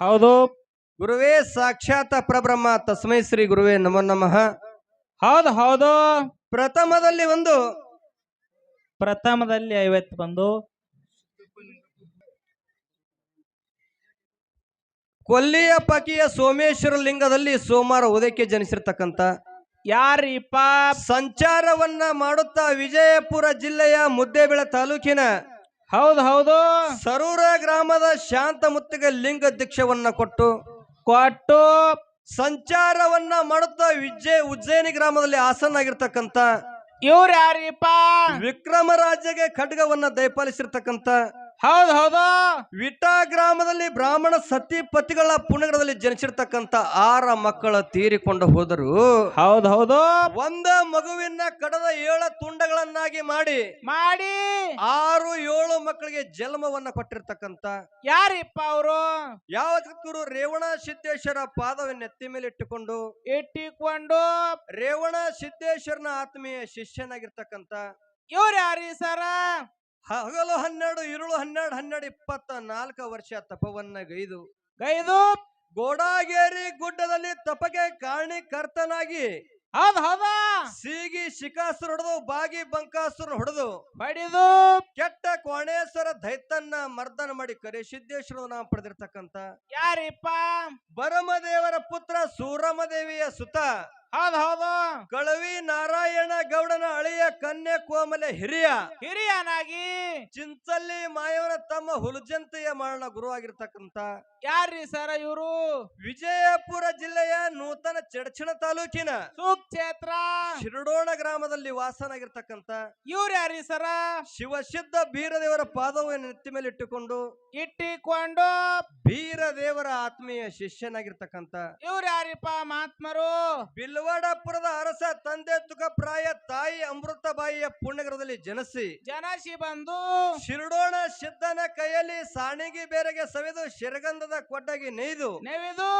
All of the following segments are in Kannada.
ಹೌದು. ಗುರುವೇ ಸಾಕ್ಷಾತ್ ಪ್ರಬ್ರಹ್ಮ ತಸ್ಮೈ ಶ್ರೀ ಗುರುವೇ ನಮೋ ನಮಃ. ಹೌದು ಹೌದು. ಪ್ರಥಮದಲ್ಲಿ ಒಂದು. ಪ್ರಥಮದಲ್ಲಿ ಐವತ್ತು ಬಂದು. ಕೊಲ್ಲಿಯ ಪಕಿಯ ಸೋಮೇಶ್ವರ ಲಿಂಗದಲ್ಲಿ ಸೋಮವಾರ ಉದಯಕ್ಕೆ ಜನಿಸಿರ್ತಕ್ಕಂಥ ಯಾರಿಪ್ಪ ಸಂಚಾರವನ್ನ ಮಾಡುತ್ತಾ ವಿಜಯಪುರ ಜಿಲ್ಲೆಯ ಮುದ್ದೇಬಿಳ ತಾಲೂಕಿನ ಹೌದು ಹೌದು. ಸರೂರ ಗ್ರಾಮದ ಶಾಂತ ಮುತ್ತಿಗೆ ಲಿಂಗ ದೀಕ್ಷವನ್ನ ಕೊಟ್ಟು ಕೊಟ್ಟು ಸಂಚಾರವನ್ನ ಮಾಡುತ್ತಾ ವಿಜಯ ಉಜ್ಜಯಿನಿ ಗ್ರಾಮದಲ್ಲಿ ಆಸನ್ನಾಗಿರ್ತಕ್ಕಂಥ ಇವ್ರು ಯಾರಿಪ್ಪ ವಿಕ್ರಮ ರಾಜ್ಯಗೆ ಖಡ್ಗವನ್ನ ದಯಪಾಲಿಸಿರ್ತಕ್ಕಂಥ ಹೌದು ಹೌದಾ? ವಿಟ ಗ್ರಾಮದಲ್ಲಿ ಬ್ರಾಹ್ಮಣ ಸತಿ ಪತಿಗಳ ಪುಣ್ಯಗಳಲ್ಲಿ ಜನಿಸಿರ್ತಕ್ಕಂತ ಆರ ಮಕ್ಕಳ ತೀರಿಕೊಂಡು ಹೋದರು. ಹೌದು ಹೌದು. ಒಂದ ಮಗುವಿನ ಕಡದ ಏಳ ತುಂಡಗಳನ್ನಾಗಿ ಮಾಡಿ ಮಾಡಿ. ಆರು ಏಳು ಮಕ್ಕಳಿಗೆ ಜನ್ಮವನ್ನ ಕೊಟ್ಟಿರ್ತಕ್ಕಂತ ಯಾರಿಪ್ಪ ಅವರು? ಯಾವ ಗುರು ರೇವಣ ಸಿದ್ದೇಶ್ವರ ಪಾದವನ್ನು ಎತ್ತಿ ಮೇಲೆ ಇಟ್ಟುಕೊಂಡು ಇಟ್ಟಿಕೊಂಡು ರೇವಣ ಸಿದ್ದೇಶ್ವರನ ಆತ್ಮೀಯ ಶಿಷ್ಯನಾಗಿರ್ತಕ್ಕಂತ ಇವ್ರು ಯಾರಿ ಸರ? ಹಗಲು ಹನ್ನೆರಡು ಇರುಳು ಹನ್ನೆರಡು ಹನ್ನೆರಡು ಇಪ್ಪತ್ತ ನಾಲ್ಕು ವರ್ಷ ತಪವನ್ನ ಗೈದು. ಗೈದು ಗೋಡಾಗೇರಿ ಗುಡ್ಡದಲ್ಲಿ ತಪಗೆ ಕಾರಣೀಕರ್ತನಾಗಿ ಹೌದು ಹೌದು. ಸೀಗಿ ಶಿಕಾಸುರ ಹೊಡೆದು ಬಾಗಿ ಬಂಕಾಸುರ ಹೊಡೆದು ಬಡಿದು ಕೆಟ್ಟ ಕೋಣೇಶ್ವರ ದೈತನ್ನ ಮರ್ದನ ಮಾಡಿ ಕರೆ ಸಿದ್ದೇಶ್ವರ ನಾಮ ಪಡೆದಿರ್ತಕ್ಕಂತ ಯಾರಿಪ್ಪ? ಬರಮದೇವರ ಪುತ್ರ ಸೂರಮದೇವಿಯ ಸುತ ಹೌದು ಹೌದು. ಕಳವಿ ನಾರಾಯಣ ಗೌಡನ ಅಳಿಯ ಕನ್ಯೆ ಕೋಮಲೆ ಹಿರಿಯ. ಹಿರಿಯನಾಗಿ ಚಿಂಚಲ್ಲಿ ಮಾಯವರ ತಮ್ಮ ಹುಲಜಂತೆಯ ಮರಣ ಗುರು ಆಗಿರ್ತಕ್ಕಂಥ ಯಾರ್ರಿ ಸರ ಇವರು? ವಿಜಯಪುರ ಜಿಲ್ಲೆಯ ನೂತನ ಚಡಚಣ ತಾಲೂಕಿನ ಸುಕ್ಷೇತ್ರ. ಶಿರಡೋಣ ಗ್ರಾಮದಲ್ಲಿ ವಾಸನಾಗಿರ್ತಕ್ಕಂತ ಇವ್ರು ಯಾರಿ ಸರ? ಶಿವಸಿದ್ಧ ಬೀರದೇವರ ಪಾದವನ್ನು ನೆತ್ತಿ ಮೇಲೆ ಇಟ್ಟುಕೊಂಡು ಇಟ್ಟಿಕೊಂಡು ಬೀರದೇವರ ಆತ್ಮೀಯ ಶಿಷ್ಯನಾಗಿರ್ತಕ್ಕಂತ ಇವ್ರು ಯಾರಿಪ್ಪ ಮಹಾತ್ಮರು? ಬಿಲ್ವಾಡಪುರದ ಅರಸ ತಂದೆ ತುಕಪ್ರಾಯ ತಾಯಿ ಅಮೃತಬಾಯಿಯ ಪುಣ್ಯಗರದಲ್ಲಿ ಜನಸಿ. ಜನಸಿ ಬಂದು ಶಿರಡೋಣ ಸಿದ್ಧನ ಕೈಯಲ್ಲಿ ಸಾಣಿಗೆ ಬೇರೆಗೆ ಸವೆದು ಶಿರಗಂಧದ ಕೊಡ್ಡಗಿ ನೇಯ್ದು ನೆವಿದು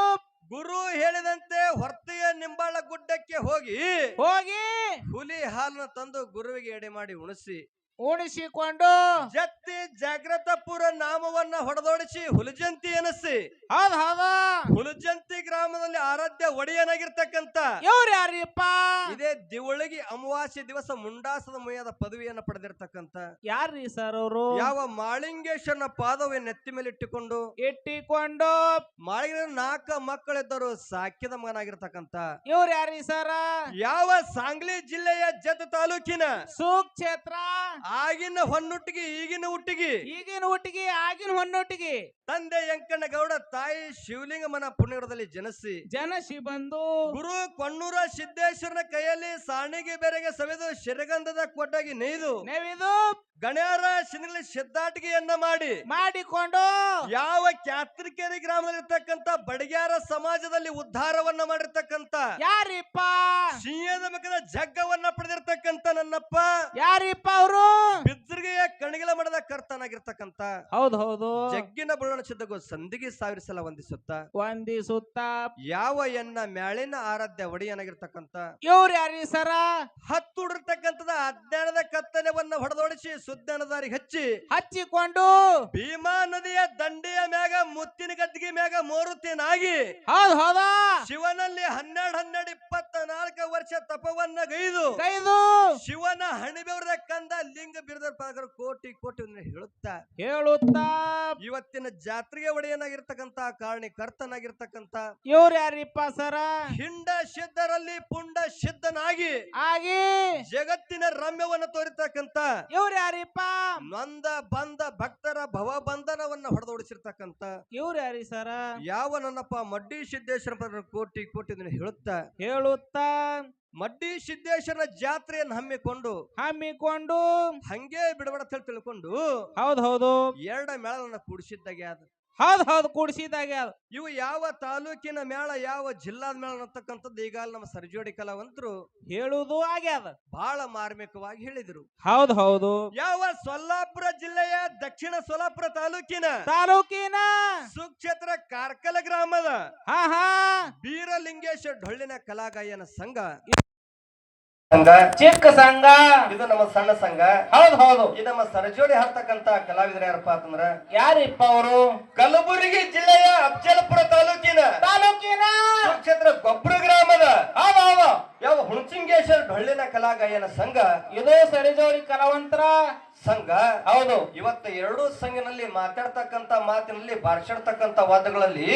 ಗುರು ಹೇಳಿದಂತೆ ಹೊರ್ತಿಯ ನಿಂಬಾಳ ಗುಡ್ಡಕ್ಕೆ ಹೋಗಿ ಹೋಗಿ ಹುಲಿ ಹಾಲನ್ನು ತಂದು ಗುರುವಿಗೆ ಎಡೆ ಮಾಡಿ ಉಣಿಸಿ. ಉಣಿಸಿಕೊಂಡು ಜತ್ತಿ ಜಾಗ್ರತಪುರ ನಾಮವನ್ನ ಹೊಡೆದೋಡಿಸಿ ಹುಲಜಂತಿ ಎನಿಸಿ. ಹೌದ್ ಹೌದ. ಹುಲಜಂತಿ ಗ್ರಾಮದಲ್ಲಿ ಆರಾಧ್ಯ ಒಡೆಯನಾಗಿರ್ತಕ್ಕಂತ ಇವ್ರು ಯಾರಿಪ್ಪ? ಇದೇ ದಿವಳಗಿ ಅಮಾವಾಸ್ಯ ದಿವಸ ಮುಂಡಾಸದ ಮುಯ್ಯದ ಪದವಿಯನ್ನ ಪಡೆದಿರ್ತಕ್ಕಂತ ಯಾರ್ರಿ ಸರ್ ಅವರು? ಯಾವ ಮಾಳಿಂಗೇಶ್ವರನ ಪಾದವ ನೆತ್ತಿ ಮೇಲೆ ಇಟ್ಟುಕೊಂಡು ಇಟ್ಟಿಕೊಂಡು ಮಾಳಿಗೆ ನಾಲ್ಕ ಮಕ್ಕಳಿದ್ದರು ಸಾಕ್ಯದ ಮಗನಾಗಿರ್ತಕ್ಕಂತ ಇವ್ರು ಯಾರಿ ಸರ್? ಯಾವ ಸಾಂಗ್ಲಿ ಜಿಲ್ಲೆಯ ಜತ್ ತಾಲೂಕಿನ ಸುಕ್ಷೇತ್ರ. ಆಗಿನ ಹೊನ್ನೊಟ್ಟಿಗೆ ಈಗಿನ ಹುಟ್ಟಿಗೆ. ಈಗಿನ ಒಟ್ಟಿಗೆ ಆಗಿನ ಹೊನ್ನೊಟ್ಟಿಗೆ. ತಂದೆ ಯಂಕಣ್ಣ ಗೌಡ ತಾಯಿ ಶಿವಲಿಂಗಮ್ಮನ ಪುಣ್ಯದಲ್ಲಿ ಜನಸಿ. ಜನಸಿ ಬಂದು ಗುರು ಕೊಣ್ಣೂರ ಸಿದ್ದೇಶ್ವರನ ಕೈಯಲ್ಲಿ ಸಾಣಿಗೆ ಬೆರೆಗೆ ಸವೆದು ಶಿರಗಂಧದ ಕೊಟ್ಟಾಗಿ ನೇಯ್ದು ನೈವಿದು ಗಣ್ಯಾರ ಶಿಂಗಲಿ ಸಿದ್ದಾಟಿಗೆಯನ್ನ ಮಾಡಿ. ಮಾಡಿಕೊಂಡು ಯಾವ ಕ್ಯಾತ್ರಿಕೇರಿ ಗ್ರಾಮದಲ್ಲಿರ್ತಕ್ಕಂಥ ಬಡಗ್ಯಾರ ಸಮಾಜದಲ್ಲಿ ಉದ್ಧಾರವನ್ನ ಮಾಡಿರ್ತಕ್ಕಂಥ ಯಾರಿಪ್ಪ? ಸಿಂಹದ ಮಗದ ಜಗ್ಗವನ್ನ ಪಡೆದಿರ್ತಕ್ಕಂತ ನನ್ನಪ್ಪ. ಯಾರಿಪ್ಪ ಅವರು? ಬಿದ್ರಿಗೆಯ ಕಣಗಿಲ ಮಡದ ಕರ್ತನಾಗಿರ್ತಕ್ಕಂತ ಹೌದು ಹೌದು. ಜಗ್ಗಿನ ಬುಳ್ಳನ ಚಿದ್ದಗೋ ಸಂದಿಗೆ ಸಾವಿರ ಸಲ ವಂದಿಸುತ್ತ. ವಂದಿಸುತ್ತ. ಯಾವ ಎನ್ನ ಮ್ಯಾಳಿನ ಆರಾಧ್ಯ ಒಡೆಯನಾಗಿರ್ತಕ್ಕಂತ ಇವ್ರ ಯಾರಿ ಸರ? ಹತ್ತುಡಿರ್ತಕ್ಕಂಥದ ಅಜ್ಞಾನದ ಕತ್ತನೆವನ್ನ ಹೊಡೆದೊಡಿಸಿ ಸುಜ್ಞಾನದಾರಿಗೆ ಹಚ್ಚಿ. ಹಚ್ಚಿಕೊಂಡು. ಭೀಮಾ ನದಿಯ ದಂಡೆಯ ಮ್ಯಾಗ ಮುತ್ತಿನ ಗದ್ದಿಗೆ ಮ್ಯಾಗ ಮೋರುತ್ತೇನಾಗಿ. ಹೌದು ಹೌದಾ. ಶಿವನಲ್ಲಿ ಹನ್ನೆರಡು ಹನ್ನೆರಡು ಇಪ್ಪತ್ತ ನಾಲ್ಕು ವರ್ಷ ತಪವನ್ನ ಗೈದು. ಗೈದು. ಶಿವನ ಹಣಿಬೆವ್ರದ ಕಂದ ಲಿಂಗ ಬಿರದ ಪಾದಕರು ಕೋಟಿ ಕೋಟಿ ಹೇಳುತ್ತಾ. ಹೇಳುತ್ತಾ. ಇವತ್ತಿನ ಜಾತ್ರೆಗೆ ಒಡೆಯನಾಗಿರ್ತಕ್ಕಂತ ಕಾರಣೀಕರ್ತನಾಗಿರ್ತಕ್ಕಂಥ ಇವ್ರ ಯಾರಿಪ್ಪ ಸರ? ಹಿಂಡ ಸಿದ್ಧರಲ್ಲಿ ಪುಂಡ ಸಿದ್ಧನಾಗಿ ಆಗಿ. ಜಗತ್ತಿನ ರಮ್ಯವನ್ನು ತೋರಿತಕ್ಕಂತ ಇವ್ರು ಯಾರಿಪ್ಪ ನೊಂದ ಬಂದ ಭಕ್ತರ ಭವ ಬಂಧನವನ್ನ ಹೊಡೆದೋಡಿಸಿರ್ತಕ್ಕಂತ ಇವ್ರು ಯಾರಿ ಸರ? ಯಾವ ನನ್ನಪ್ಪ ಮಡ್ಡಿ ಸಿದ್ದೇಶ್ವರ ಪದರ ಕೋಟಿ ಕೋಟಿ ಹೇಳುತ್ತಾ. ಹೇಳುತ್ತಾ. ಮಡ್ಡಿ ಸಿದ್ದೇಶ್ವರ ಜಾತ್ರೆಯನ್ನು ಹಮ್ಮಿಕೊಂಡು ಹಮ್ಮಿಕೊಂಡು ಹಂಗೆ ಬಿಡಬೇಡ ಅಂತ ಹೇಳಿ ತಿಳ್ಕೊಂಡು ಹೌದು ಹೌದು. ಎರಡ ಮೇಳನ ಕೂಡಿಸಿದ್ದಾಗೆ ಅದ ಹೌದು ಹೌದು ಕೂಡಿಸಿದಾಗ ಇವು ಯಾವ ತಾಲೂಕಿನ ಮೇಳ ಯಾವ ಜಿಲ್ಲಾದ ಮೇಳ ಅನ್ನತಕ್ಕಂಥದ್ದು ಈಗ ನಮ್ಮ ಸರ್ಜೋಡಿ ಕಲಾವಂತರು ಹೇಳುವುದು ಆಗ್ಯಾದ ಬಹಳ ಮಾರ್ಮಿಕವಾಗಿ ಹೇಳಿದ್ರು. ಹೌದು ಹೌದು. ಯಾವ ಸೊಲ್ಲಾಪುರ ಜಿಲ್ಲೆಯ ದಕ್ಷಿಣ ಸೊಲ್ಲಾಪುರ ತಾಲೂಕಿನ? ತಾಲೂಕಿನ? ಸುಕ್ಷೇತ್ರ ಕಾರ್ಕಲ ಗ್ರಾಮದ. ಹಾ ಹಾ ಬೀರಲಿಂಗೇಶ್ವರ ಡೊಳ್ಳಿನ ಕಲಾಗಾಯನ ಸಂಘ. ಸಂಘ. ಚಿಕ್ಕ ಸಂಘ. ಇದು ನಮ್ಮ ಸಣ್ಣ ಸಂಘ. ಹೌದು ಹೌದು. ಇದು ನಮ್ಮ ಸರಜೋಡಿ ಹಾಡ್ತಕ್ಕಂತ ಕಲಾವಿದರು ಯಾರಪ್ಪ ಅಂತಂದ್ರ ಯಾರಿಪ್ಪ ಅವರು? ಕಲಬುರಗಿ ಜಿಲ್ಲೆಯ ಅಫಜಲಪುರ ತಾಲೂಕಿನ ತಾಲೂಕಿನ ಕ್ಷೇತ್ರ ಗೊಬ್ಬರ ಗ್ರಾಮದ ಹೌದು ಹೌದು. ಯಾವ ಹುಣಸಿಂಗೇಶ್ವರ ಡೊಳ್ಳಿನ ಕಲಾಗಾಯನ ಸಂಘ. ಇದು ಸರಜೋಡಿ ಕಲಾವಂತರ ಸಂಘ ಹೌದು. ಇವತ್ತು ಎರಡೂ ಸಂಘನಲ್ಲಿ ಮಾತಾಡ್ತಕ್ಕಂತ ಮಾತಿನಲ್ಲಿ ಬಾರ್ಸಾಡ್ತಕ್ಕಂತ ವಾದಗಳಲ್ಲಿ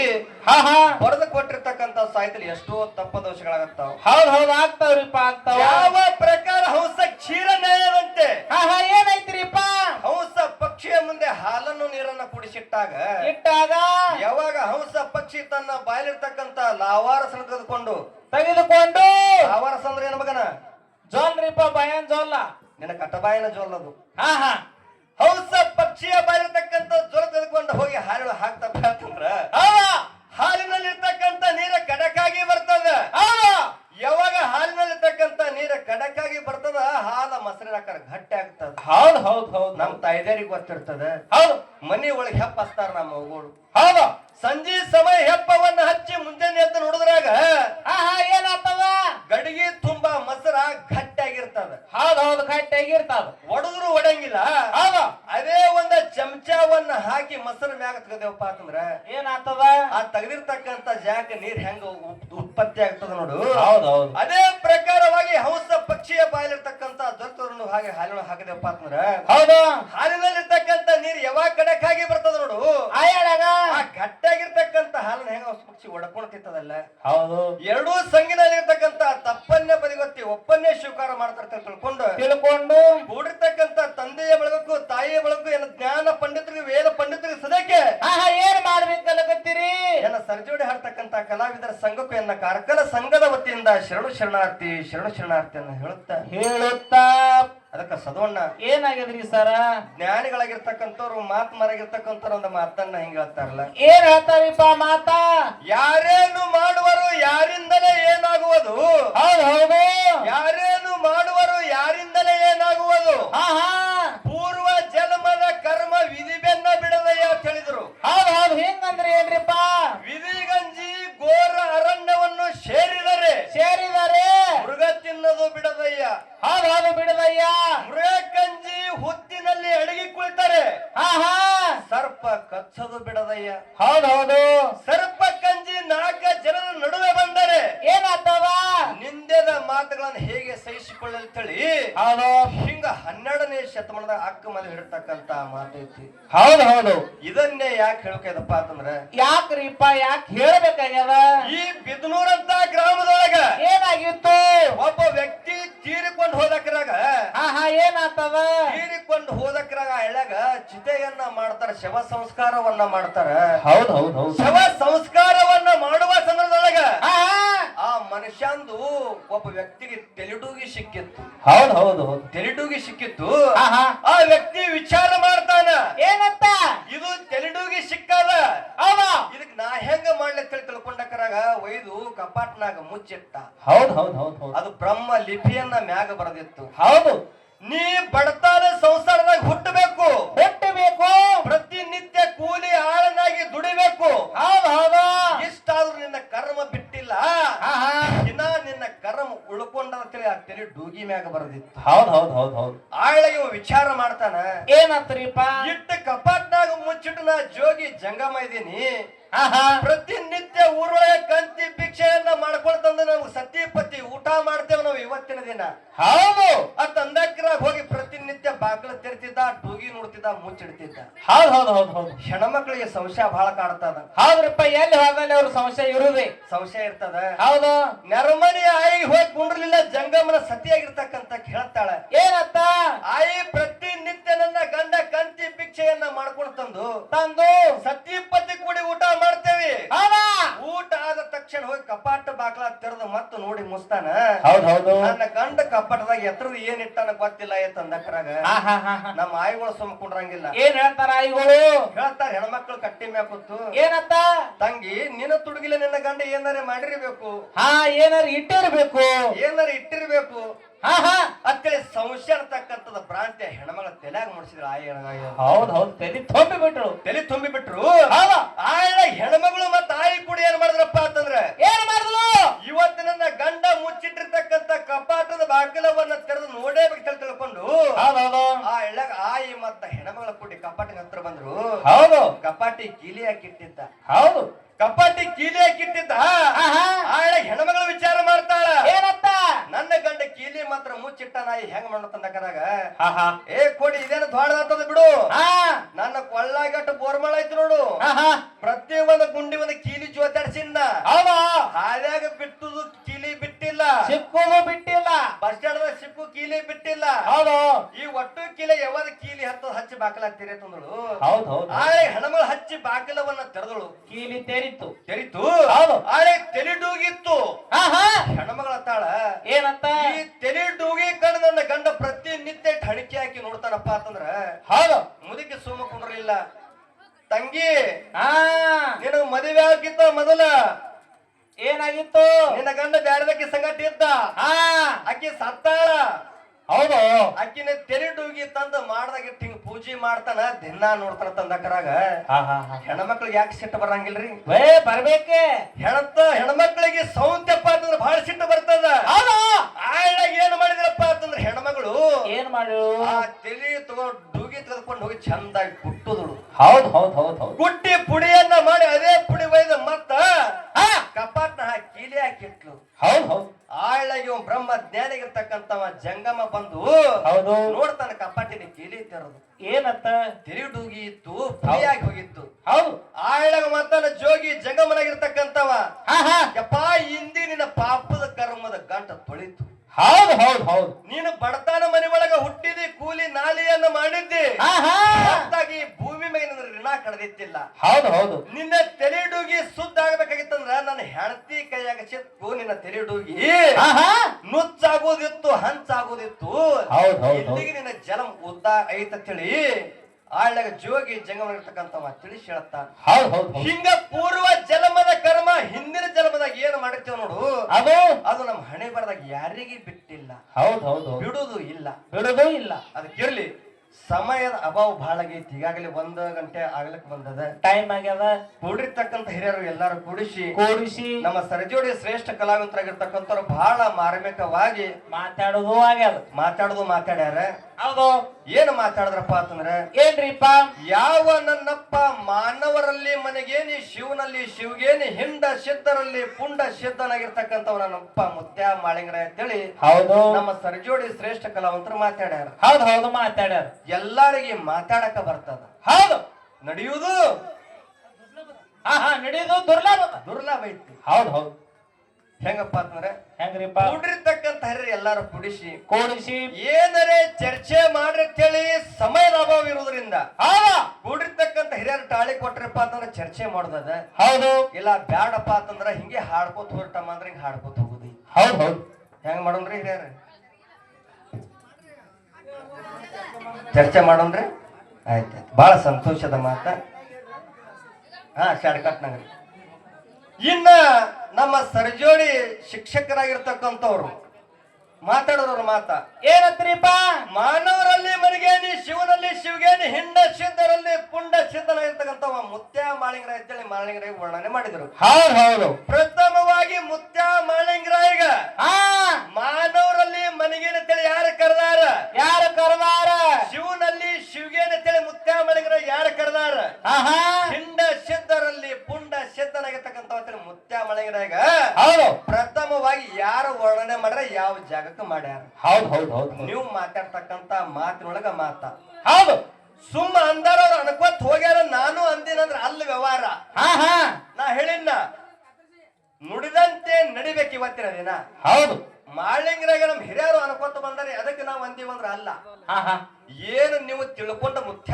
ಬರೆದು ಕೊಟ್ಟಿರ್ತಕ್ಕಂತ ಸಾಹಿತ್ಯ ಎಷ್ಟೋ ತಪ್ಪದೋಷಗಳಾಗತ್ತಾವ ಹೌದ್ ಹೌದ್ ಆಗ್ತಾವ್ರಿಪ್ಪ ಆಗ್ತಾವ. ಯಾವ ಪ್ರಕಾರ ಹಂಸ ಕ್ಷೀರ ನ್ಯಾಯದಂತೆ ಹಾ ಹಾ ಏನೈತ್ರಿಪ್ಪ ಹಂಸ ಪಕ್ಷಿಯ ಮುಂದೆ ಹಾಲನ್ನು ನೀರನ್ನ ಕುಡಿಸಿಟ್ಟಾಗ ಇಟ್ಟಾಗ? ಯಾವಾಗ ಹಂಸ ಪಕ್ಷಿ ತನ್ನ ಬಾಯಲ್ಲಿರ್ತಕ್ಕಂತ ಲಾವಾರಸನ ತೆಗೆದುಕೊಂಡು ತೆಗೆದುಕೊಂಡು? ಲಾವಾರಸ ಅಂದ್ರೆ ಏನ್ ಮಗನ? ಜೋಲ್ರಿಪ್ಪ ಭಯನ್ ಜೋಲ್ಲ. ನಿನ್ನ ಕಟಬಾಯಿನ ಜೋಲದು ಹಾ ಹಾ. ಹೌಸ ಪಕ್ಷಿಯ ಬಾಯಿರ್ತಕ್ಕಂತ ಜೋಲ ತೆಗೆದುಕೊಂಡು ಹೋಗಿ ಹಾಲು ಹಾಕ್ತಪ್ಪ ಅಂತಂದ್ರ ಹಾಲಿನಲ್ಲಿರ್ತಕ್ಕಂತ ನೀರ ಕಡಕಾಗಿ ಬರ್ತದ. ಯಾವಾಗ ಹಾಲಿನಲ್ಲಿರ್ತಕ್ಕಂತ ನೀರ ಕಡಕಾಗಿ ಬರ್ತದ ಹಾಲ ಮೊಸರಿನ ಆಕಾರ ಗಟ್ಟಿ ಆಗ್ತದ. ಹೌದು ಹೌದು ಹೌದು. ನಮ್ ತಾಯ್ದಾರಿಗೆ ಗೊತ್ತಿರ್ತದ. ಹೌದು. ಮನಿ ಒಳಗೆ ಹೆಪ್ಪ ಹಚ್ತಾರ ನಮ್ಮ ಮಗಳು ಹೌದು. ಸಂಜೆ ಸಮಯ ಹೆಪ್ಪವನ್ನ ಹಚ್ಚಿ ಮುಂಜಾನೆ ಎದ್ದು ನೋಡಿದ್ರಾಗ ಹಾ ಹಾ ಏನಾಗ್ತದ ಗಡಿಗೆ ತುಂಬಾ ಮೊಸರ ಗಟ್ಟಿಯಾಗಿರ್ತದ ಹೌದು ಹೌದು ಗಟ್ಟಿಯಾಗಿರ್ತಾವ ಒಡೆದ್ರು ಒಡಂಗಿಲ್ಲ ಹೌದು ಅದೇ ಒಂದ ಚಮಚವನ್ನ ಹಾಕಿ ಮೊಸರು ತೆಗೆದೇವಪ್ಪ ಅಂತಂದ್ರ ಏನಾಗ್ತದ? ಆ ತೆಗೆದಿರ್ತಕ್ಕಂತ ಜಾಗ ನೀರ್ ಹೆಂಗ ಉತ್ಪತ್ತಿ ಆಗ್ತದ ನೋಡು. ಹೌದೌದು ಹೌದು. ಅದೇ ಪ್ರಕಾರವಾಗಿ ಹೌಸ ಪಕ್ಷಿಯ ಬಾಯಲ್ಲಿರ್ತಕ್ಕಂತ ದೊರೆತರನ್ನು ಹಾಗೆ ಹಾಲಿನ ಹಾಕಿದೆಪ್ಪ ಅಂತಂದ್ರ ಹೌದು. ಹಾಲಿನಲ್ಲಿರ್ತಕ್ಕಂತ ನೀರ್ ಯಾವಾಗ ಕಡಕಾಗಿ ಬರ್ತದ ನೋಡು? ಆಯಾಳಾಗ ಆ ಗಟ್ಟಿಯಾಗಿರ್ತಕ್ಕಂತ ಹಾಲನ್ನ ಹೆಂಗ ಹೌಸ ಪಕ್ಷಿ ಒಡ್ಕೊಂಡು ತಿಂತದಲ್ಲ ಹೌದು. ಎರಡೂ ಸಂಗಿನಲ್ಲಿರ್ತಕ್ಕಂತ ತಪ್ಪನ್ನೇ ಬದಿಗೊತ್ತಿ ಒಪ್ಪನ್ನೇ ಸ್ವೀಕಾರ ಮಾಡ್ತಾರೆ ತಿಳ್ಕೊಂಡು ತಿಳ್ಕೊಂಡು ಕೂಡಿರ್ತಕ್ಕಂತ ತಂದೆಯ ಬಳಗಕ್ಕೂ ತಾಯಿಯ ಬೆಳಕು ಏನ ಜ್ಞಾನ ಪಂಡಿತರಿಗೆ ವೇದ ಪಂಡಿತರಿಗೆ ಸದಕ್ಕೆ ಆಹಾ ಏನ್ ಮಾಡ್ಬೇಕಲ್ಲಕತ್ತೀರಿ ಏನ ಸರ್ಜೋಡಿ ಹಾಡ್ತಕ್ಕಂತ ಕಲಾವಿದರ ಸಂಘಕ್ಕೂ ಎನ್ನ ಕಾರ್ಕಲ ಸಂಘದ ವತಿಯಿಂದ ಶರಣು ಶರಣಾರ್ಥಿ ಶರಣು ಶರಣಾರ್ಥಿ ಅನ್ನ ಹೇಳುತ್ತಾ ಹೇಳುತ್ತಾ ಅದಕ್ಕ ಸದವಣ್ಣ ಏನಾಗ್ಯದ್ರಿ ಸರ? ಜ್ಞಾನಿಗಳಾಗಿರ್ತಕ್ಕಂಥವ್ರು ಮಾತ್ಮರಾಗಿರ್ತಕ್ಕಂಥವ್ರು ಒಂದು ಮಾತನ್ನ ಹಿಂಗ ಹೇಳ್ತಾರಲ್ಲ? ಏನ್ ಹೇಳ್ತಾರಿಪ್ಪ ಮಾತಾ? ಯಾರೇನು ಮಾಡುವರು ಯಾರಿಂದಲೇ ಏನಾಗುವುದು? ಹೌದು ಯಾರೇನು ಮಾಡುವರು ಯಾರಿಂದಲೇ ಏನಾಗುವುದು? ಹಾ ಹಾ ಪೂರ್ವ ಜನ್ಮದ ಕರ್ಮ ವಿಧಿಬೆನ್ನ ಬಿಡದಯ್ಯ ಅಂತ ಹೇಳಿದ್ರು ಹೌದು ಹೌದು ಹೆಂಗಂದ್ರೆ ಏನ್ರಿಪ್ಪ ವಿಧಿಗಂಜಿ ಘೋರ ಅರಣ್ಯವನ್ನು ಸೇರಿದರೆ ಸೇರಿದಾರೆ ಮೃಗ ತಿನ್ನೋದು ಬಿಡದಯ್ಯ ಹೌದು ಹೌದು ಬಿಡದಯ್ಯ ಮೃಗಕಂಜಿ ಹುತ್ತಿನಲ್ಲಿ ಅಡಗಿ ಕುಳಿತಾರೆ ಹಾ ಹಾ ಸರ್ಪ ಕಚ್ಚದು ಬಿಡದಯ್ಯ ಹೌದು ಹೌದು ಸರ್ಪ ಕಂಜಿ ನಾಲ್ಕ ಜನರ ನಡುವೆ ಬಂದರೆ ಏನಾಗ್ತದ ನಿಂದೆದ ಮಾತುಗಳನ್ನು ಹೇಗೆ ಸಹಿಸಿಕೊಳ್ಳಲಿ ಹೌದು ಹಿಂಗ ಹನ್ನೆರಡನೇ ಶತಮಾನದ ಅಕ್ಕ ಮದುವೆ ಹಿಡ್ತಕ್ಕಂತ ಮಾತೈತಿ ಹೌದು ಹೌದು. ಇದನ್ನೇ ಯಾಕೆ ಹೇಳ್ಕೈದಪ್ಪ ಅಂತಂದ್ರ ಯಾಕ್ರಿಪ್ಪ ಯಾಕೆ ಹೇಳ್ಬೇಕಾಗ್ಯದ? ಈ ಬಿದ್ನೂರಂತ ಗ್ರಾಮದೊಳಗ ಏನಾಗಿತ್ತು? ಒಬ್ಬ ವ್ಯಕ್ತಿ ತೀರಿಕೊಂಡು ಹೋದಕ್ರಾಗ ಆಹಾ ಹಾ ಏನಾಗ್ತದ ತೀರಿಕೊಂಡು ಹೋದಕ್ರಾಗ ಎಳಗ ಚಿತೆಯನ್ನ ಮಾಡ್ತಾರ ಶವ ಸಂಸ್ಕಾರವನ್ನ ಮಾಡ್ತಾರ. ಹೌದು ಹೌದು ಹೌದು. ಶವ ಸಂಸ್ಕಾರವನ್ನ ಮಾಡುವ ಸಂದರ್ಭದೊಳಗ ಹಾ ಆ ಮನುಷ್ಯಂದು ಒಬ್ಬ ವ್ಯಕ್ತಿಗೆ ತೆಲಿಡೂಗಿ ಸಿಕ್ಕಿತ್ತು. ಹೌದು ಹೌದು. ಹೌದು ತೆಲಿಡೂಗಿ ಸಿಕ್ಕಿತ್ತು. ಆ ವ್ಯಕ್ತಿ ವಿಚಾರ ಮಾಡ್ತಾನ. ಏನಂತ? ಇದು ತೆಲಿಡೂಗಿ ಸಿಕ್ಕದ ಹೌದು? ಇದಕ್ ನಾ ಹೆಂಗ ಮಾಡ್ಲಿ ತಿಳಿ ತಿಳ್ಕೊಂಡಕ್ರಾಗ ಒಯ್ದು ಕಪಾಟ್ನಾಗ ಮುಚ್ಚಿಟ್ಟ. ಹೌದು ಹೌದು ಹೌದು ಹೌದು. ಅದು ಬ್ರಹ್ಮ ಲಿಪಿಯನ್ನ ಮ್ಯಾಗ ಬರೆದಿತ್ತು. ಹೌದು. ನೀ ಬಡತನ ಸಂಸಾರದಾಗ ಹುಟ್ಟಬೇಕು. ಹುಟ್ಟಬೇಕು. ಪ್ರತಿನಿತ್ಯ ಕೂಲಿ ಆಳನಾಗಿ ದುಡಿಬೇಕು. ಹೌದು ಹೌದು. ಇಷ್ಟಾದ್ರೂ ನಿನ್ನ ಕರ್ಮ ಬಿಟ್ಟಿಲ್ಲ. ದಿನ ನಿನ್ನ ಕರ್ಮ ಉಳ್ಕೊಂಡಂತೇಳಿ ಆ ತಲೆ ಡೂಗಿ ಮ್ಯಾಗ ಬರದಿತ್ತು. ಹೌದು ಹೌದು ಹೌದು ಹೌದು. ಆಳ ಇವ ವಿಚಾರ ಮಾಡ್ತಾನ. ಏನಂತ್ರಿಪ್ಪ? ಇಟ್ಟ ಕಪಾಟ್ನಾಗ ಮುಚ್ಚಿಟ್ಟು ನಾ ಜೋಗಿ ಜಂಗಮ ಇದೀನಿ ಪ್ರತಿನಿತ್ಯ ಊರೊಳಗೆ ಕಂತಿ ಭಿಕ್ಷೆಯನ್ನ ಮಾಡ್ಕೊಳ್ತಂದ್ರೆ ನಾವು ಸತಿಪತಿ ಊಟ ಮಾಡ್ತೇವೆ ನಾವು ಇವತ್ತಿನ ದಿನ. ಹೌದು. ನೋಡ್ತಿದ್ದ ಮುಚ್ಚಿಡ್ತಿದ್ದ ಹೌದ್ ಹೌದ್ ಹೌದ್ ಹೌದ್. ಹೆಣ್ಮಕ್ಳಿಗೆ ಸಂಶಯ ಬಹಳ ಕಾಡ್ತದ. ಹೌದ್ರಪ್ಪ ಎಲ್ಲಿ ಹೋದಲ್ಲಿ ಅವ್ರ ಸಂಶಯ ಇರುದೇ ಸಂಶಯ ಇರ್ತದ. ಹೌದು. ನೆರಮನಿ ಆಯಿ ಹೋಗಿ ಕುಂಡ್ರಲಿಲ್ಲ ಜಂಗಮನ ಸತಿಯಾಗಿರ್ತಕ್ಕಂತ ಹೇಳ್ತಾಳ. ಏನತ್ತ? ಆಯಿ ಪ್ರತಿನಿತ್ಯ ನನ್ನ ಗಂಡ ಕಂತಿ ಭಿಕ್ಷೆಯನ್ನ ಮಾಡ್ಕೊಂಡು ತಂದು ತಂದು? ಸತಿಪತಿ ಕೂಡಿ ಊಟ ಮಾಡ್ತೇವಿ. ಊಟ ಆದ ತಕ್ಷಣ ಹೋಗಿ ಕಪಾಟ ಬಾಗ್ಲ ತೆರೆದು ಮತ್ತೆ ನೋಡಿ ಮುಸ್ತಾನ. ಹೌದು ಹೌದು. ನನ್ನ ಗಂಡ ಕಪಾಟದಾಗ ಎತ್ತರದ ಏನ್ ಇಟ್ಟಾನ ಗೊತ್ತಿಲ್ಲ ಏ ತಂದಕ್ರಾಗ. ಹಾ ಹಾ ಹಾ ಹಾ. ನಮ್ಮ ಆಯಿಗಳು ಸುಮ್ಮ ಬರಂಗಿಲ್ಲ ಏನ್ ಹೇಳ್ತಾರ ಆಯಿಗಳು ಹೇಳ್ತಾರ ಹೆಣ್ಮಕ್ಳು ಕಟ್ಟಿ ಮ್ಯಾಗ ಕೂತು. ತಂಗಿ ನಿನ್ನ ತುಡುಗಿಲ್ಲ ನಿನ್ನ ಗಂಡ ಏನಾರ ಮಾಡಿರ್ಬೇಕು. ಹಾ ಏನಾರ ಇಟ್ಟಿರ್ಬೇಕು. ಏನಾರ ಇಟ್ಟಿರ್ಬೇಕು. ಹಾ ಹಾ. ಅತ್ತೇಳಿ ಸಂಶಯ ಅಂತಕ್ಕಂಥದ್ದು ಪ್ರಾಂತ್ಯ ಹೆಣ್ಮಗಳ ತಲೆಯಾಗ ಮುಡಿಸಿದ್ರು ಆಯ ಹೌದ್ ಹೌದು. ತಲೆ ತುಂಬಿ ಬಿಟ್ರು ತಲೆ ತುಂಬಿ ಬಿಟ್ರು ಆಯಳ ಹೆಣ್ಮಗಳು ಮತ್ತ ಆಯಿ ಕೂಡ ಏನ್ ಮಾಡಿದ್ರಪ್ಪ ಅಂತಂದ್ರೆ ಏನ್ ಇವತ್ತು ಇವತ್ತಿನ ಗಂಡ ಮುಚ್ಚಿಟ್ಟಿರ್ತಕ್ಕಂಥ ಕಪಾಟದ ಬಾಗಿಲವನ್ನ ತೆರೆದು ನೋಡೇ ಬೇಕು ತಿಳ್ಕೊಂಡು ಆ ಎಳ್ಳ ಮತ್ತ ಹೆಣಮಗಳ ಕೂಡಿ ಕಪಾಟಿ ಹತ್ರ ಬಂದ್ರು. ಹೌದು. ಕಪಾಟಿ ಕೀಲಿ ಹಾಕಿಟ್ಟಿದ್ದ. ಹೌದು. ಕಪಾಟಿ ಕೀಲಿ ಹಾಕಿಟ್ಟಿದ್ದ. ಆಳೆ ಹೆಣಮಗಳ ವಿಚಾರ ಮಾಡ್ತಾಳ. ಏನತ್ತ? ನನ್ನ ಗಂಡ ಕೀಲಿ ಮಾತ್ರ ಮುಚ್ಚಿಟ್ಟ ನಾಯಿ ಹೆಂಗ್ ಮಾಡತ್ತಂದಕನಾಗ ಏ ಕೊಡಿ ಇದೇನು ದ್ವಾಡದಾತದ ಬಿಡು. ನನ್ನ ಕೊಳ್ಳಾಗಟ್ಟ ಬೋರ್ಮಳ ಐತಿ ನೋಡು. ಪ್ರತಿ ಒಂದು ಗುಂಡಿ ಒಂದು ಕೀಲಿ ಜೋತಾಡ್ಸಿಂದ. ಹಾದ್ಯಾಗ ಬಿಟ್ಟುದು ಕೀಲಿ ಬಿಟ್ಟು ಬಿಟ್ಟಿಲ್ಲ. ಸಿಕ್ಕೋದು ಬಿಟ್ಟಿಲ್ಲ. ಬಸ್ ಸ್ಟ್ಯಾಂಡ್ ಸಿಕ್ಕು ಕೀಲಿ ಬಿಟ್ಟಿಲ್ಲ. ಹೌದು. ಈ ಒಟ್ಟು ಕೀಲೆ ಯಾವಾಗ ಕೀಲಿ ಹತ್ತು ಹಚ್ಚಿ ಬಾಕಲಾಗ್ತೀರಿ ತಂದಳು ಹೌದು ಹೌದು. ಆಳೆ ಹೆಣ್ಮಗಳು ಹಚ್ಚಿ ಬಾಕಲವನ್ನ ತೆರೆದಳು. ಕೀಲಿ ತೆರಿತು. ತೆರಿತು? ಹೌದು. ಆಳೆ ತೆಲಿಡೂಗಿತ್ತು ಡೂಗಿತ್ತು. ಹೆಣ್ಮಗಳ ತಾಳ. ಏನಂತ? ಈ ತೆಲಿಡೂಗಿ ಕಣ್ ನನ್ನ ಗಂಡ ಪ್ರತಿನಿತ್ಯ ಹಣಿಕೆ ಹಾಕಿ ನೋಡ್ತಾನಪ್ಪ ಅಂತಂದ್ರ ಹೌದು. ಮುದುಕಿ ಸುಮ್ಮ ಕುಂಡ್ರಲಿಲ್ಲ. ತಂಗಿ ಹಾ. ನಿನಗ ಮದುವೆ ಆಗಿದ್ದ ಮೊದಲ? ಏನಾಗಿತ್ತು? ನಿನ್ನ ಗಂಡ ಬ್ಯಾರದಕ್ಕೆ ಸಂಗಟ ಇದ್ದ ಹಾ. ಆಕಿ ಸತ್ತಾಳ. ಹೌದು. ಅಕ್ಕಿನ ತೆರೆ ಡೂಗಿ ತಂದು ಮಾಡ್ದಾಗ ಇಟ್ಟು ಹಿಂಗ್ ಪೂಜೆ ಮಾಡ್ತಾನ ದಿನ ನೋಡ್ತಾನ ತಂದಕರಾಗ ಹೆಣ್ಮಕ್ಳಿಗೆ ಯಾಕೆ ಸಿಟ್ಟು ಬರಂಗಿಲ್ರಿ? ಏ ಬರ್ಬೇಕೆ. ಹೆಣತ್ತ ಹೆಣ್ಮಕ್ಳಿಗೆ ಸೌಂತ್ಯಪ್ಪ ಅಂತಂದ್ರೆ ಬಹಳ ಸಿಟ್ಟು ಬರ್ತದ. ಆಳಾಗ ಏನ್ ಮಾಡಿದ್ರಪ್ಪ ಅಂತಂದ್ರೆ ಹೆಣ್ಮಗಳು ಏನ್ ಮಾಡು? ಆ ತೆಲಿ ತಗೋ ಡೂಗಿ ತೆಗೆದುಕೊಂಡು ಹೋಗಿ ಚಂದಾಗಿ ಕುಟ್ಟುದಳು ಹೌದು ಹೌದು ಹೌದು ಹೌದು. ಕುಟ್ಟಿ ಪುಡಿಯನ್ನ ಮಾಡಿ ಅದೇ ಪುಡಿ ಬೈದ ಮತ್ತ ಹಾ? ಕಪಾಟ್ನ ಹಾಕಿ ಕೀಲಿ ಹಾಕಿಟ್ಲು. ಹೌದು ಹೌದು. ಆಳಾಗಿ ಇವ್ ಬ್ರಹ್ಮ ಜ್ಞಾನಿಗಿರ್ತಕ್ಕಂಥವ ಜಂಗಮ ಬಂದು ಹೌದು. ನೋಡ್ತಾನ ಕಪಾಟಿನ ಕೀಲಿ ತೆರದು. ಏನತ್ತ? ತಿರುಡುಗಿ ಇತ್ತು ಪುಡಿಯಾಗಿ ಹೋಗಿತ್ತು. ಹೌದು. ಆಳಗ ಮತ್ತನ ಜೋಗಿ ಹಾ ಯಪ್ಪ ಹಿಂದಿನ ಪಾಪದ ಕರ್ಮದ ಗಂಟ ತೊಳಿತು. ಹೌದು ಹೌದು ಹೌದು. ನೀನು ಬಡತನ ಮನೆ ಒಳಗ ಹುಟ್ಟಿದಿ ಕೂಲಿ ನಾಲಿಯನ್ನ ಮಾಡಿದ್ದಿ. ಹಾಗಾಗಿ ಭೂಮಿ ಮೇಲೆ ಋಣ ಕಳೆದಿತ್ತಿಲ್ಲ ಹೌದು ಹೌದು. ನಿನ್ನ ಡೂಗಿ ಸುದ್ದ ಆಗ್ಬೇಕಾಗಿತ್ತಂದ್ರ ನನ್ನ ಹೆಂಡತಿ ಕೈಯಾಗ ಚಿತ್ತು ನಿನ್ನ ತೆಲಿಡೂಗಿ ಹಾ ಹಾ. ನುಚ್ಚಾಗೋದಿತ್ತು ಹಂಚಾಗೋದಿತ್ತು. ಇಲ್ಲಿಗೆ ನಿನ್ನ ಜಲಂ ಉದ್ದ ಐತಂತೇಳಿ. ಆಳ್ನಾಗ ಜೋಗಿ ಜಂಗಮನಿರ್ತಕ್ಕಂಥವ ತಿಳಿಸಿ ಹೇಳ್ತಾನ ಹೌದು ಹೌದು ಹೌದು. ಹಿಂಗ ಪೂರ್ವ ಜನ್ಮದ ಕರ್ಮ ಹಿಂದಿನ ಜನ್ಮದಾಗ ಏನ್ ಮಾಡಿರ್ತೇವ ನೋಡು. ಅದು. ಅದು ನಮ್ಮ ಹಣೆ ಬರದಾಗ ಯಾರಿಗೂ ಬಿಟ್ಟಿಲ್ಲ. ಹೌದು ಹೌದು ಬಿಡುದು ಇಲ್ಲ. ಬಿಡುದು ಇಲ್ಲ. ಅದಕ್ಕಿರ್ಲಿ ಸಮಯದ ಅಭಾವ ಬಹಳ ಆಗೈತಿ. ಈಗಾಗಲೇ ಒಂದ್ ಗಂಟೆ ಆಗ್ಲಿಕ್ಕೆ ಬಂದದ. ಟೈಮ್ ಆಗ್ಯದ. ಕೂಡಿರ್ತಕ್ಕಂಥ ಹಿರಿಯರು ಎಲ್ಲಾರು ಕೂಡಿಸಿ ಕೂಡಿಸಿ. ನಮ್ಮ ಸರಜೋಡಿ ಶ್ರೇಷ್ಠ ಕಲಾವಿದರಾಗಿರ್ತಕ್ಕಂಥವ್ರು ಬಹಳ ಮಾರ್ಮಿಕವಾಗಿ ಮಾತಾಡೋದು ಆಗ್ಯದ. ಮಾತಾಡೋದು ಮಾತಾಡ್ಯಾರ. ಹೌದು. ಏನು ಮಾತಾಡಿದ್ರಪ್ಪ ಅಂತಂದ್ರೆ ಏನ್ರಿಪ್ಪ? ಯಾವ ನನ್ನಪ್ಪ ಮಾನವರಲ್ಲಿ ಮನೆಗೇನಿ ಶಿವನಲ್ಲಿ ಶಿವಗೇನಿ ಹಿಂಡ ಸಿದ್ಧರಲ್ಲಿ ಪುಂಡ ಸಿದ್ಧನಾಗಿರ್ತಕ್ಕಂಥವ್ ನನ್ನಪ್ಪ ಮುತ್ಯ ಮಾಳಿಂಗರ ಅಂತೇಳಿ ಹೌದು. ನಮ್ಮ ಸರ್ಜೋಡಿ ಶ್ರೇಷ್ಠ ಕಲಾವಂತರು ಮಾತಾಡ್ಯಾರ. ಹೌದು ಹೌದು ಮಾತಾಡ್ಯಾರ. ಎಲ್ಲಾರಿಗೆ ಮಾತಾಡಕ ಬರ್ತದ. ಹೌದು. ನಡೆಯುವುದು. ಹಾ ಹಾ ನಡೆಯುವುದು ದುರ್ಲಭ. ದುರ್ಲಭ ಐತಿ. ಹೌದು ಹೌದು. ಹೆಂಗಪ್ಪ ಅಂತಂದ್ರೆ ಹೆಂಗ್ರಿಪ್ಪ? ಕೂಡಿರ್ತಕ್ಕಂತ ಹರಿ ಎಲ್ಲಾರು ಕುಡಿಸಿ ಕೂಡಿಸಿ. ಏನರೇ ಚರ್ಚೆ ಮಾಡ್ರಿ ಅಂತೇಳಿ ಸಮಯದ ಅಭಾವ ಇರುವುದರಿಂದ ಕೂಡಿರ್ತಕ್ಕಂತ ಹಿರಿಯರು ತಾಳಿ ಕೊಟ್ರಪ್ಪ ಅಂತಂದ್ರೆ ಚರ್ಚೆ ಮಾಡೋದದ. ಹೌದು. ಇಲ್ಲ ಬ್ಯಾಡಪ್ಪ ಅಂತಂದ್ರೆ ಹಿಂಗೆ ಹಾಡ್ಕೋತ ಹೊರಟಮ್ಮ ಅಂದ್ರೆ ಹಿಂಗೆ ಹಾಡ್ಕೋತ ಹೋಗುದಿ. ಹೌದು ಹೌದು. ಹೆಂಗ್ ಮಾಡೋಣ್ರಿ ಹಿರಿಯರ? ಚರ್ಚೆ ಮಾಡೋಣ್ರಿ? ಆಯ್ತು ಬಹಳ ಸಂತೋಷದ ಮಾತ. ಹಾ ಶಾರ್ಟ್ಕಟ್ ನಗರಿ. ಇನ್ನ ನಮ್ಮ ಸರ್ಜೋಡಿ ಶಿಕ್ಷಕರಾಗಿರ್ತಕ್ಕಂಥವ್ರು ಮಾತಾಡೋದ್ರ ಮಾತ. ಏನತ್ರಿಪ ಮಾನವರಲ್ಲಿ ಮರಿಗೇನಿ ಶಿವನಲ್ಲಿ ಶಿವಗೇನಿ ಹಿಂಡ ಸಿದ್ಧರಲ್ಲಿ ಪುಂಡ ಇರ್ತಕ್ಕಂಥ ಮುತ್ಯ ಮಾಳಿಂಗರ ಅಂತೇಳಿ ಮಾಳಿಂಗರಾಯ್ ವರ್ಣನೆ ಮಾಡಿದರು. ಹೌದು ಹೌದು. ಪ್ರಥಮವಾಗಿ ಮುತ್ಯ ಮಾಳಿಂಗರಾಯಿಗ. ಆ ಮಾನವರಲ್ಲಿ ಮನಿಗೇನ ಅಂತೇಳಿ ಯಾರು ಕರೆದಾರ? ಯಾರು ಕರೆದಾರ? ಶಿವನಲ್ಲಿ ಶಿವಗೇನ ಅಂತೇಳಿ ಮುತ್ಯ ಮಾಳಿಂಗರ ಯಾರು ಕರೆದಾರ? ಆಹಾ. ಹಿಂಡ ಸಿದ್ಧರಲ್ಲಿ ಪುಂಡ ಸಿದ್ಧನಾಗಿರ್ತಕ್ಕಂಥ ಮುತ್ಯ ಮಾಳಿಂಗರಾಯಿಗ. ಹೌದು. ಪ್ರಥಮವಾಗಿ ಯಾರು ವರ್ಣನೆ ಮಾಡ್ರೆ ಯಾವ ಜಾಗಕ್ಕೆ ಮಾಡ್ಯಾರ? ಹೌದು ಹೌದು ಹೌದು ನೀವು ಮಾತಾಡ್ತಕ್ಕಂತ ಮಾತಿನೊಳಗ ಮಾತ. ಹೌದು. ಸುಮ್ಮ ಅಂದಾರವ್ರು ಅನ್ಕೋತ್ ಹೋಗ್ಯಾರ ನಾನು ಅಂದಿನಂದ್ರ ಅಲ್ಲಿ ವ್ಯವಹಾರ. ಹಾ ಹಾ. ನಾ ಹೇಳಿನ ನುಡಿದಂತೆ ನಡಿಬೇಕು ಇವತ್ತಿನ ದಿನ. ಹೌದು. ಮಾಳಿಂಗ್ರಾಗ ನಮ್ ಹಿರಿಯರು ಅನ್ಕೋತ ಬಂದಾರೆ ಅದಕ್ಕೆ ನಾವು ಅಂದಿವಂದ್ರ ಅಲ್ಲ. ಏನು ನೀವು ತಿಳ್ಕೊಂಡ ಮುಖ್ಯ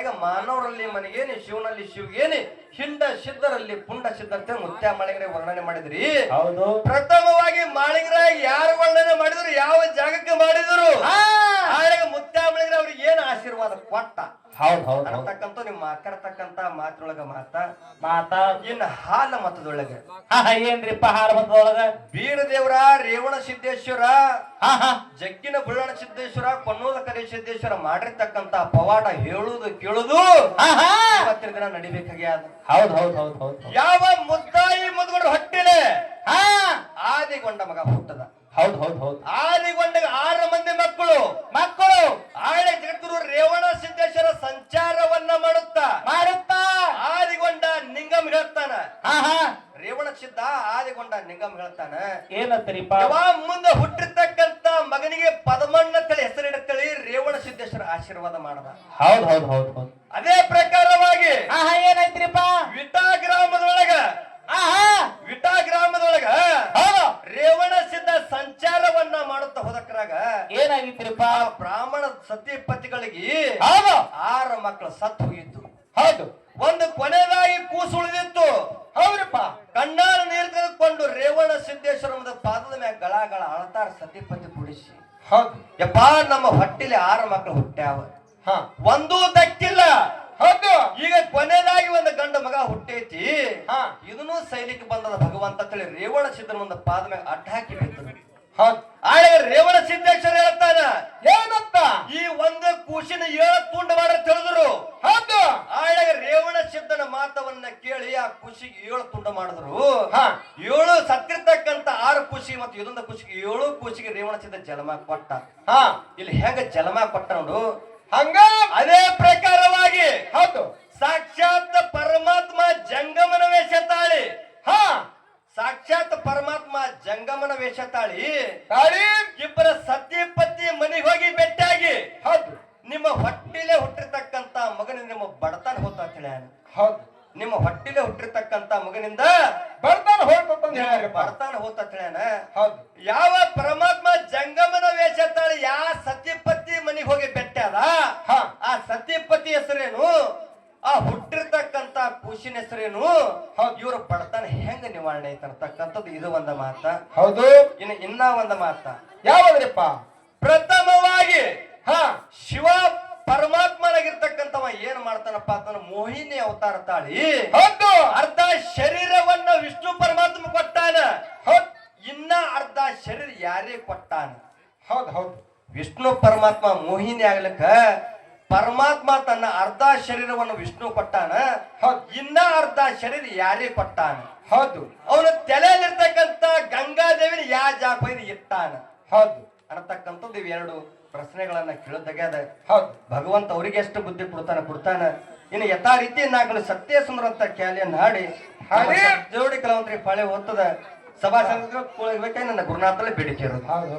ಈಗ ಮಾನವರಲ್ಲಿ ಮನಗೇನಿ ಶಿವನಲ್ಲಿ ಶಿವಗೇನಿ ಹಿಂಡ ಸಿದ್ಧರಲ್ಲಿ ಪುಂಡ ಸಿದ್ಧಂತೆ ಮುತ್ಯ ಮಾಳಿಂಗರಾಗ ವರ್ಣನೆ ಮಾಡಿದ್ರಿ. ಹೌದು. ಪ್ರಥಮವಾಗಿ ಮಾಳಿಂಗರಾಯ ಯಾರು ವರ್ಣನೆ ಮಾಡಿದ್ರು ಯಾವ ಜಾಗಕ್ಕೆ ಮಾಡಿದ್ರು ಹಾ ಆಗ ಮುತ್ಯ ಮಾಳಿಂಗರ ಅವ್ರಿಗೆ ಆಶೀರ್ವಾದ ಕೊಟ್ಟ. ಹೌದು ಹೌದು ಹೌದು. ಅನ್ನತಕ್ಕಂಥ ನೀವು ಮಾತಾಡ್ತಕ್ಕಂತ ಮಾತ್ರೊಳಗ ಮಾತ. ಮಾತ. ಇನ್ ಹಾಲ ಮತದೊಳಗ. ಏನ್ರಿಪ್ಪ ಹಾರ ದೇವರ ಬೀರದೇವರ ರೇವಣ ಸಿದ್ದೇಶ್ವರ ಜಗ್ಗಿನ ಬುಳ್ಳಣ ಸಿದ್ದೇಶ್ವರ ಕೊನ್ನೂಲ ಕರೆ ಸಿದ್ದೇಶ್ವರ ಮಾಡಿರ್ತಕ್ಕಂತ ಪವಾಡ ಹೇಳುದು ಕೇಳುದು ಇವತ್ತಿನ ದಿನ ನಡಿಬೇಕಾಗ್ಯಾದ. ಹೌದ್ ಹೌದ್ ಹೌದ್ ಹೌದ್ ಯಾವ ಮುದ್ದಾಯಿ ಮುದ್ಗಡ ಹೊಟ್ಟಿಲೆ? ಆದಿಗೊಂಡ ಮಗ ಹುಟ್ಟದ. ಹೌದ್ ಹೌದ್ ಹೌದ್. ಆದಿಗೊಂಡ ಆರು ಏನಂತರಿಪ್ಪ ಮುಂದ ಮುಂದೆ ಹುಟ್ಟಿರ್ತಕ್ಕಂತ ಮಗನಿಗೆ ಪದಮಣ್ಣ ತಳಿ ಹೆಸರಿಡತ್ತಳಿ ರೇವಣ ಸಿದ್ದೇಶ್ವರ ಆಶೀರ್ವಾದ ಮಾಡದ. ಹೌದ್ ಹೌದ್ ಹೌದ್ ಹೌದ್. ಅದೇ ಪ್ರಕಾರವಾಗಿ ಆಹಾ ಏನಾಯ್ತ್ರಿಪ್ಪ? ವಿಟಾ ಗ್ರಾಮದೊಳಗ ಆಹಾ! ವಿಟಾ ಗ್ರಾಮದೊಳಗ ಹೌದು. ರೇವಣ ಸಿದ್ಧ ಸಂಚಾರವನ್ನ ಮಾಡುತ್ತಾ ಹೋದಕ್ರಾಗ ಏನಾಗಿತ್ರಿಪ್ಪ ಬ್ರಾಹ್ಮಣ ಸತಿಪತಿಗಳಿಗೆ ಹೌದು. ಆರು ಮಕ್ಕಳು ಸತ್ತು ಹೋಗಿತ್ತು ಹೌದು. ಒಂದು ಕೊನೆಯದಾಗಿ ಕೂಸು ಉಳಿದಿತ್ತು ಹೌದ್ರಪ್ಪ? ಕಣ್ಣಾರ ನೀರು ತೆಗೆದುಕೊಂಡು ರೇವಣ ಸಿದ್ದೇಶ್ವರ ಒಂದು ಪಾದದ ಮ್ಯಾಗ ಗಳ ಗಳ ಅಳತಾರ ಸತಿಪತಿ ಕುಡಿಸಿ. ಹೌದು. ಯಪ್ಪ ನಮ್ಮ ಹೊಟ್ಟಿಲಿ ಆರು ಮಕ್ಕಳು ಹುಟ್ಟ್ಯಾವ. ಹಾ. ಒಂದೂ ದಕ್ಕಿಲ್ಲ ಹೌದು. ಈಗ ಕೊನೆಯದಾಗಿ ಒಂದು ಗಂಡ ಮಗ ಹುಟ್ಟೈತಿ. ಹಾ. ಇದನ್ನು ಸೈನಿಕ ಬಂದದ ಭಗವಂತ ತಿಳಿ ರೇವಣ ಸಿದ್ಧನ ಒಂದು ಪಾದ ಮ್ಯಾಗ ಅಡ್ಡ ಹಾಕಿ ಹೌದು. ಆಳೆ ರೇವಣ ಸಿದ್ದೇಶ್ವರ ಹೇಳ್ತಾನ ಏನಪ್ಪ? ಈ ಒಂದು ಕೂಸಿನ ಏಳು ತುಂಡು ಮಾಡ ತಿಳಿದ್ರು. ಹೌದು. ಆಳೆ ರೇವಣ ಸಿದ್ಧನ ಕೇಳಿ ಆ ಖುಷಿಗೆ ಏಳು ತುಂಡ ಮಾಡಿದ್ರು. ಹಾ. ಏಳು ಸತ್ತಿರ್ತಕ್ಕಂತ ಆರು ಖುಷಿ ಮತ್ತು ಇದೊಂದು ಖುಷಿಗೆ ಏಳು ಖುಷಿಗೆ ರೇವಣ ಸಿದ್ಧ ಜಲಮ ಕೊಟ್ಟ. ಹಾ. ಇಲ್ಲಿ ಹೆಂಗ ಜಲಮ ಕೊಟ್ಟ ನೋಡು. ಹಂಗ? ಅದೇ ಪ್ರಕಾರವಾಗಿ ಹೌದು. ಸಾಕ್ಷಾತ್ ಪರಮಾತ್ಮ ಜಂಗಮನ ವೇಷ ತಾಳಿ ಹಾ. ಸಾಕ್ಷಾತ್ ಪರಮಾತ್ಮ ಜಂಗಮನ ವೇಷ ತಾಳಿ. ತಾಳಿ ಇಬ್ಬರ ಸತ್ಯಪತಿ ಮನೆಗೆ ಹೋಗಿ ಬೆಟ್ಟಾಗಿ ಹೌದು. ನಿಮ್ಮ ಹೊಟ್ಟಿಲೆ ಹುಟ್ಟಿರ್ತಕ್ಕಂತ ಮಗನ ನಿಮ್ಮ ಬಡತನ ಹೋತ ಅಂತ ಹೌದು. ನಿಮ್ಮ ಹೊಟ್ಟಿಲೆ ಹುಟ್ಟಿರ್ತಕ್ಕಂತ ಮಗನಿಂದ ಬರ್ತಾನ ಹೋಗ್ಬೇಕು ಬಡತನ ಹೋತ ಹೌದು. ಯಾವ ಪರಮಾತ್ಮ ಜಂಗಮನ ವೇಷ ತಾಳಿ ಯಾವ ಸತಿಪತಿ ಮನೆಗೆ ಹೋಗಿ ಬೆಟ್ಟದ ಆ ಸತಿಪತಿ ಹೆಸರೇನು? ಆ ಹುಟ್ಟಿರ್ತಕ್ಕಂತ ಖುಷಿನ ಹೆಸರೇನು? ಹೌದು. ಇವರು ಬಡತನ ಹೆಂಗ ನಿವಾರಣೆ ಐತೆ ಅಂತಕ್ಕಂಥದ್ದು ಇದು ಒಂದ ಮಾತ. ಹೌದು. ಇನ್ನು ಇನ್ನ ಒಂದ ಮಾತ. ಯಾವ್ರಿಪ್ಪ ಪ್ರಥಮವಾಗಿ ಹ. ಶಿವ ಪರಮಾತ್ಮನಾಗಿರ್ತಕ್ಕಂಥವ ಏನ್ ಮಾಡ್ತಾನಪ್ಪ ಅಂತಂದ್ರೆ ಮೋಹಿನಿ ಅವತಾರ ತಾಳಿ. ಹೌದು. ಅರ್ಧ ಶರೀರವನ್ನ ವಿಷ್ಣು ಪರಮಾತ್ಮ ಕೊಟ್ಟಾನ. ಹೌದ್. ಇನ್ನ ಅರ್ಧ ಶರೀರ ಯಾರೇ ಕೊಟ್ಟಾನ. ಹೌದು ಹೌದು. ವಿಷ್ಣು ಪರಮಾತ್ಮ ಮೋಹಿನಿ ಆಗ್ಲಿಕ್ಕ ಪರಮಾತ್ಮ ತನ್ನ ಅರ್ಧ ಶರೀರವನ್ನು ವಿಷ್ಣು ಕೊಟ್ಟಾನ. ಹೌದು. ಇನ್ನ ಅರ್ಧ ಶರೀರ ಯಾರೇ ಕೊಟ್ಟಾನ. ಹೌದು. ಅವನ ತಲೆಯಲ್ಲಿರ್ತಕ್ಕಂಥ ಗಂಗಾದೇವಿನ ಯಾ ಜಾಪ ಇಟ್ಟಾನ. ಹೌದು. ಅನ್ನತಕ್ಕಂಥದ್ದು ಇವೆರಡು. ಪ್ರಶ್ನೆಗಳನ್ನ ಕೇಳದಾಗ್ಯದ ಹೌದು ಭಗವಂತ ಅವರಿಗೆ ಎಷ್ಟು ಬುದ್ಧಿ ಕೊಡ್ತಾನ ಕೊಡ್ತಾನ? ಇನ್ನು ಯಥಾ ರೀತಿ ನಾಲ್ಕು ಸತ್ಯ ಸುಮರಂತ ಅಂತ ಕ್ಯಾಲಿಯನ್ನ ಹಾಡಿ. ಜೋಡಿ ಕೆಲವೊಂದ್ರಿ ಪಾಳೆ ಓದ್ತದ. ಸಭಾ ಸಂಘ ನನ್ನ ಗುರುನಾಥಲ್ಲಿ ಬೇಡಿಕೆ ಇರೋದು. ಹೌದು.